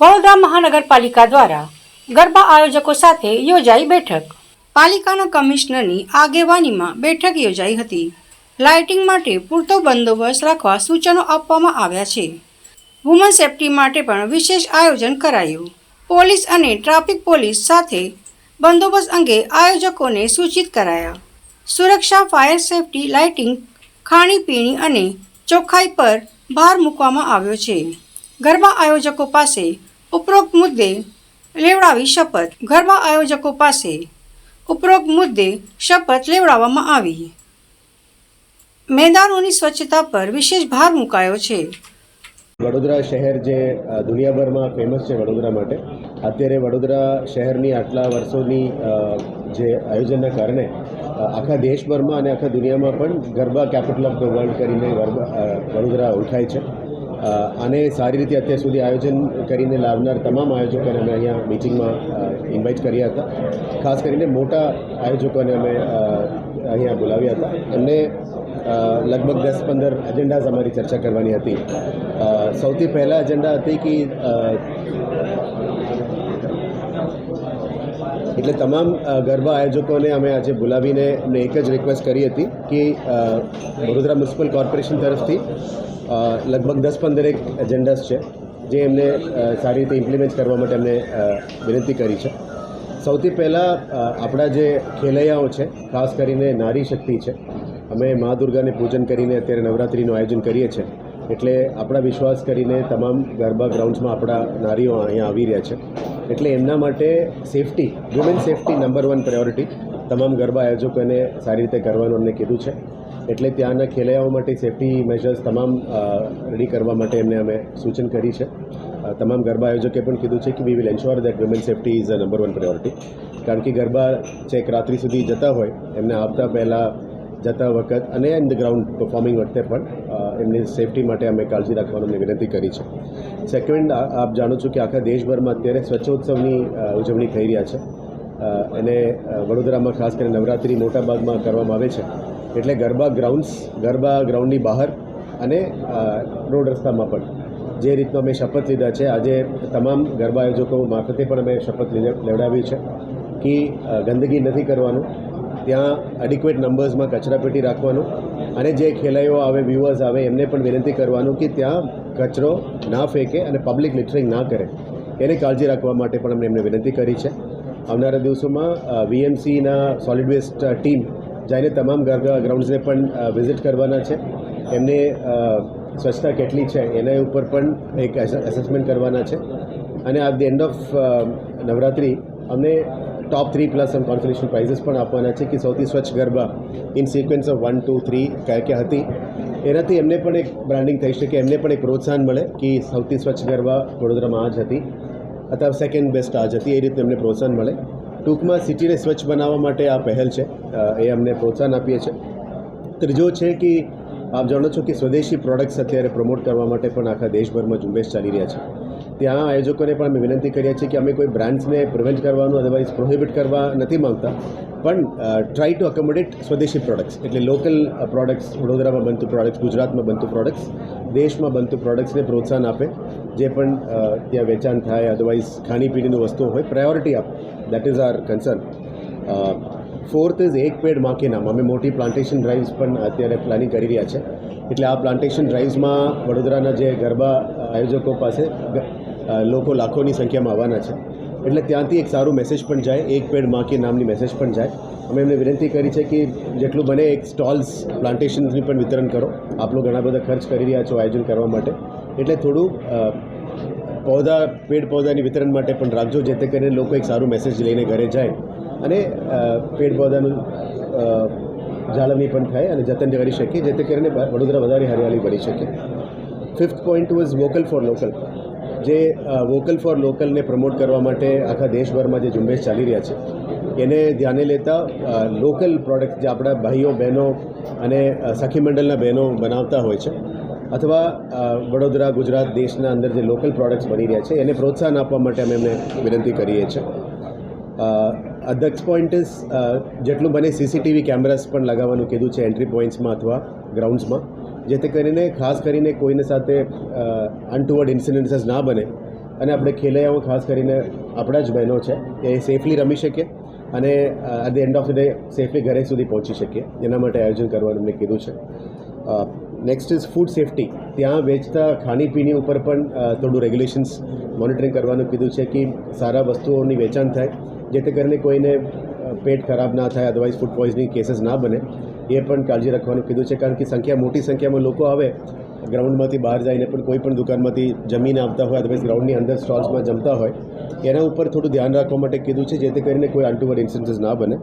વડોદરા મહાનગરપાલિકા દ્વારા ગરબા આયોજકો સાથે યોજાઈ બેઠક. પાલિકાના કમિશનરની આગેવાનીમાં બેઠક યોજાઈ હતી. લાઇટિંગ માટે પૂરતો બંદોબસ્ત રાખવા સૂચનો આપવામાં આવ્યા છે. વુમન સેફટી માટે પણ વિશેષ આયોજન કરાયું. પોલીસ અને ટ્રાફિક પોલીસ સાથે બંદોબસ્ત અંગે આયોજકોને સૂચિત કરાયા. સુરક્ષા, ફાયર સેફટી, લાઇટિંગ, ખાણીપીણી અને ચોખ્ખાઈ પર ભાર મૂકવામાં આવ્યો છે. ગરબા આયોજકો પાસે ઉપરોક્ત મુદ્દે લેવડાવી શપથ. ગરબા આયોજકો પાસે ઉપરોક્ત મુદ્દે શપથ લેવડાવવામાં આવી. મેદાનોની સ્વચ્છતા પર વિશેષ ભાર મુકાયો છે. વડોદરા શહેર જે દુનિયાભરમાં ફેમસ છે વડોદરા માટે, અત્યારે વડોદરા શહેરની આટલા વર્ષોની જે આયોજનના કારણે આખા દેશભરમાં અને આખા દુનિયામાં પણ garba capital of the world કરીને વડોદરા ઓળખાય છે. આને સારી રીતે અત્યાર સુધી આયોજન કરીને લાવનાર તમામ આયોજકોને અમે અહીંયા મિટિંગમાં ઇન્વાઇટ કર્યા હતા. ખાસ કરીને મોટા આયોજકોને અમે અહીંયા બોલાવ્યા હતા. એમને લગભગ દસ પંદર એજન્ડાઝ અમારી ચર્ચા કરવાની હતી. સૌથી પહેલા એજન્ડા હતી કે અ, એટલે તમામ ગરબા આયોજકોને અમે આજે બોલાવીને એમને એક જ રિક્વેસ્ટ કરી હતી કે વડોદરા મ્યુનિસિપલ કોર્પોરેશન તરફથી લગભગ દસ પંદરેક એજન્ડાસ છે, જે એમને સારી રીતે ઇમ્પ્લિમેન્ટ કરવા માટે એમને વિનંતી કરી છે. સૌથી પહેલાં આપણા જે ખેલૈયાઓ છે, ખાસ કરીને નારી શક્તિ છે, અમે મા દુર્ગાને પૂજન કરીને અત્યારે નવરાત્રિનું આયોજન કરીએ છીએ. એટલે આપણા વિશ્વાસ કરીને તમામ ગરબા ગ્રાઉન્ડ્સમાં આપણા નારીઓ અહીંયા આવી રહ્યા છે. એટલે એમના માટે safety women safety number one priority તમામ ગરબા આયોજકોને સારી રીતે કરવાનું અમને કીધું છે. એટલે ત્યાંના ખેલૈયાઓ માટે સેફટી મેજર્સ તમામ રેડી કરવા માટે એમને અમે સૂચન કરી છે. તમામ ગરબા આયોજકે પણ કીધું છે કે we will ensure that women safety is a number one priority કારણ કે ગરબા છેક રાત્રિ સુધી જતા હોય, એમને આવતા પહેલાં જતા વખત અને ઇન ધ ગ્રાઉન્ડ પરફોર્મિંગ વખતે પણ એમની સેફટી માટે અમે કાળજી રાખવાનું વિનંતી કરી છે. સેકન્ડ આપ જાણો છો કે આખા દેશભરમાં અત્યારે સ્વચ્છોત્સવની ઉજવણી થઈ રહ્યા છે. અને વડોદરામાં ખાસ કરીને નવરાત્રિ મોટા ભાગમાં કરવામાં આવે છે. એટલે ગરબા ગ્રાઉન્ડ્સ ગરબા ગ્રાઉન્ડની બહાર અને રોડ રસ્તામાં પણ. જે રીતનો અમે શપથ લીધા છે, આજે તમામ ગરબા આયોજકો મારફતે પણ અમે શપથ લેવડાવી છે કે ગંદકી નથી કરવાનું. ત્યાં એડિક્વેટ નંબર્સમાં કચરાપેટી રાખવાનું અને જે ખેલાઈઓ આવે વ્યુઅર્સ આવે, એમને પણ વિનંતી કરવાનું કે ત્યાં કચરો ના ફેંકે અને પબ્લિક લિટરિંગ ના કરે. એને કાળજી રાખવા માટે પણ અમને એમને વિનંતી કરી છે. આવનારા દિવસોમાં વીએમસીના સોલિડ વેસ્ટ ટીમ જઈને તમામ ઘર ગ્રાઉન્ડ્સને પણ વિઝિટ કરવાના છે. એમને સ્વચ્છતા કેટલી છે, એના ઉપર પણ એક એસેસમેન્ટ કરવાના છે. અને આ ધી એન્ડ ઓફ નવરાત્રિ અમને ટોપ થ્રી પ્લસ એમ કોન્સોલેશન પ્રાઇઝીસ પણ આપવાના છે કે સૌથી સ્વચ્છ garba in sequence of one two three કયા ક્યાં હતી. એનાથી એમને પણ એક બ્રાન્ડિંગ થઈ શકે, એમને પણ એક પ્રોત્સાહન મળે કે સૌથી સ્વચ્છ ગરબા વડોદરામાં આ જ હતી અથવા સેકન્ડ બેસ્ટ આ જ હતી, એ રીતે એમને પ્રોત્સાહન મળે. ટૂંકમાં સિટીને સ્વચ્છ બનાવવા માટે આ પહેલ છે એ અમને પ્રોત્સાહન આપીએ છીએ. ત્રીજો છે કે આપ જાણો છો કે સ્વદેશી પ્રોડક્ટ્સ અત્યારે પ્રમોટ કરવા માટે પણ આખા દેશભરમાં ઝુંબેશ ચાલી રહ્યા છે. ત્યાં આયોજકોને પણ અમે વિનંતી કરીએ છીએ કે અમે કોઈ બ્રાન્ડ્સને પ્રિવેન્ટ કરવાનું અદરવાઇઝ પ્રોહિબિટ કરવા નથી માંગતા. પણ ટ્રાય ટુ અકોમોડેટ સ્વદેશી પ્રોડક્ટ્સ એટલે લોકલ પ્રોડક્ટ્સ વડોદરામાં બનતું પ્રોડક્ટ્સ ગુજરાતમાં બનતું પ્રોડક્ટ્સ દેશમાં બનતું પ્રોડક્ટ્સને પ્રોત્સાહન આપે, જે પણ ત્યાં વેચાણ થાય અદરવાઇઝ ખાણીપીણીની વસ્તુઓ હોય પ્રાયોરિટી આપે. That is our concern fourth is એક પેડમાં નામ અમે મોટી પ્લાન્ટેશન ડ્રાઇવ્સ પણ અત્યારે પ્લાનિંગ કરી રહ્યા છે. એટલે આ પ્લાન્ટેશન ડ્રાઇવ્સમાં વડોદરાના જે ગરબા આયોજકો પાસે લોકો લાખોની સંખ્યામાં આવવાના છે. એટલે ત્યાંથી એક સારું મેસેજ પણ જાય, એક પેડમાં કે નામની મેસેજ પણ જાય. અમે એમને વિનંતી કરી છે કે જેટલું બને એક સ્ટોલ્સ પ્લાન્ટેશન્સની પણ વિતરણ કરો. આપ લોકો ઘણા બધા ખર્ચ કરી રહ્યા છો આયોજન કરવા માટે. એટલે થોડું પૌદા પેડ પૌધાની વિતરણ માટે પણ રાખજો, જેથી કરીને લોકો એક સારું મેસેજ લઈને ઘરે જાય. અને પેડ પૌધાનું જાળવણી પણ થાય અને જતન કરી શકીએ, જેથી કરીને વડોદરા વધારે હરિયાળી બની શકે. Fifth point was vocal for local જે વોકલ ફોર લોકલને પ્રમોટ કરવા માટે આખા દેશભરમાં જે ઝુંબેશ ચાલી રહ્યા છે, એને ધ્યાને લેતા લોકલ પ્રોડક્ટ જે આપણા ભાઈઓ, બહેનો અને સખી મંડળના બહેનો બનાવતા હોય છે, અથવા વડોદરા, ગુજરાત દેશના અંદર જે લોકલ પ્રોડક્ટ્સ બની રહ્યા છે, એને પ્રોત્સાહન આપવા માટે અમે એમને વિનંતી કરીએ છીએ. અધ્યક્ષ પોઈન્ટ જેટલું બને સીસીટીવી કેમેરાસ પણ લગાવવાનું કીધું છે એન્ટ્રી પોઈન્ટ્સમાં અથવા ગ્રાઉન્ડ્સમાં જેથી કરીને ખાસ કરીને કોઈને સાથે અનટુવર્ડ ઇન્સિડન્સીસ ના બને. અને આપણે ખેલૈયાઓ ખાસ કરીને આપણા જ બહેનો છે, એ સેફલી રમી શકે અને at the end of the day safely ઘરે સુધી પહોંચી શકીએ. એના માટે આયોજન કરવાનું મેં કીધું છે. નેક્સ્ટ ઇઝ ફૂડ સેફટી ત્યાં વેચતા ખાણીપીણી ઉપર પણ થોડું રેગ્યુલેશન્સ મોનિટરિંગ કરવાનું કીધું છે કે સારા વસ્તુઓની વેચાણ થાય, જેથી કરીને કોઈને પેટ ખરાબ ના થાય અદરવાઇઝ ફૂડ પોઈઝનિંગ કેસીસ ના બને. એ પણ કાળજી રાખવાનું કીધું છે, કારણ કે સંખ્યા, મોટી સંખ્યામાં લોકો આવે, ગ્રાઉન્ડમાંથી બહાર જઈને પણ કોઈ પણ દુકાનમાંથી જમીન આવતા હોય અથવા ગ્રાઉન્ડની અંદર સ્ટોલ્સમાં જમતા હોય, એના ઉપર થોડું ધ્યાન રાખવા માટે કીધું છે, જેથી કરીને કોઈ આંટુવર ઇન્સિડન્સીસ ના બને.